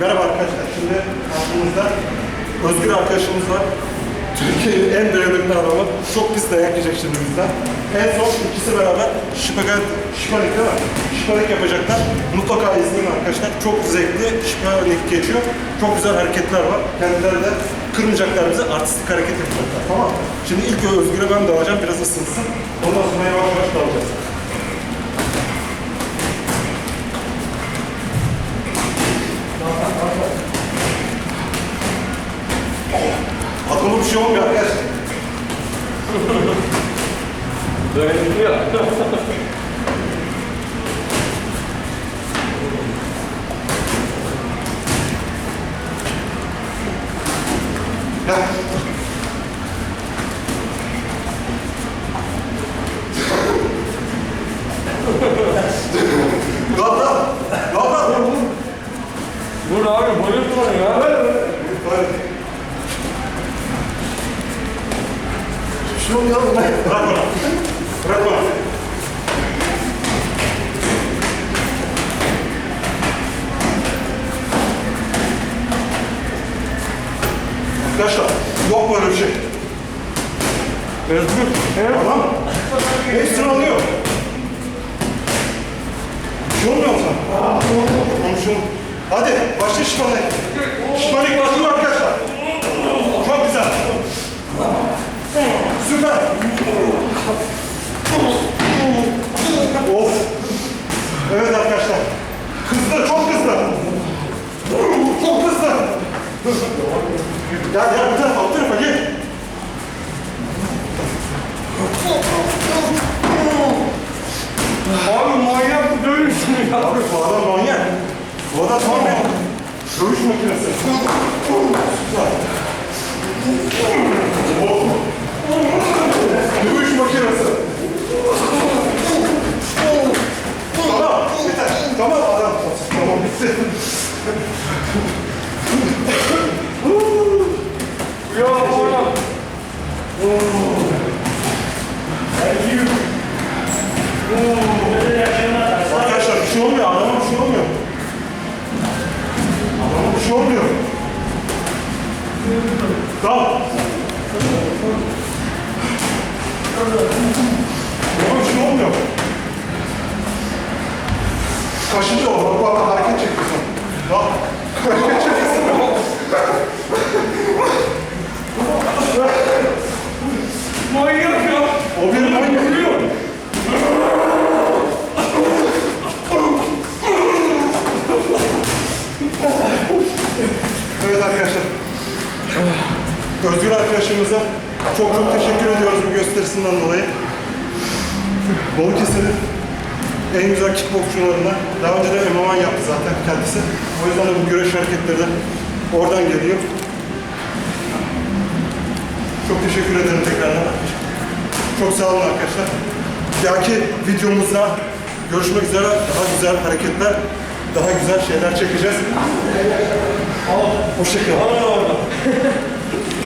Merhaba arkadaşlar. Şimdi karşımızda Özgür arkadaşımız var. Türkiye'nin en dayanıklı adamı. Çok pis dayak yiyecek şimdi bizden. En son ikisi beraber şipagat, şipanik değil mi? Şipanik yapacaklar. Mutlaka izleyin arkadaşlar. Çok zevkli şipanik geçiyor. Çok güzel hareketler var. Kendileri de kırmayacaklar bize. Artistik hareket yapacaklar. Tamam? Şimdi ilk Özgür'e ben dalacağım. Biraz ısınsın. Ondan sonra yavaş yavaş dalacağız. Aklıma bir şey olmuyor arkadaşlar. Böyle gidiyor. Heh. Dal dal. Dal dal. Dur abi bayıltma ya. Böyle. Şunu yapma. Bırak onu. Bırak onu. Arkadaşlar yok böyle bir şey. Özgür. Tamam. Hepsini alıyor. Bir şey olmuyor mu sana? Şunu. Hadi başla şişmanlık. Şişmanlık başlıyor arkadaşlar. Çok güzel. Süper. Of. Evet arkadaşlar. Hızlı, çok hızlı. Çok hızlı. Gel gel bu tarafa, bu tarafa gel. Abi manyak dövüşsün ya. Abi bu adam manyak. Bu adam tamamen dövüş makinesi. Oh. Dövüş makinesi. Tamam, yeter. Tamam adam. Tamam, bitti. Ya oğlum. Arkadaşlar bir şey olmuyor, adama bir şey olmuyor. Adama bir şey olmuyor. Dal. Kaşınca o, bak hareket çekiyorsun. Dal. Hareket çekiyorsun. Manyak ya. O bir manyak. Gülüyor. Evet arkadaşlar. Özgür arkadaşımıza çok çok teşekkür ediyoruz bu gösterisinden dolayı. Balıkesir'in en güzel kickboksçularından. Daha önce de MMA yaptı zaten kendisi. O yüzden de bu güreş hareketleri de oradan geliyor. Çok teşekkür ederim tekrardan. Çok sağ olun arkadaşlar. Dahaki videomuzda görüşmek üzere. Daha güzel hareketler, daha güzel şeyler çekeceğiz. O, muszę.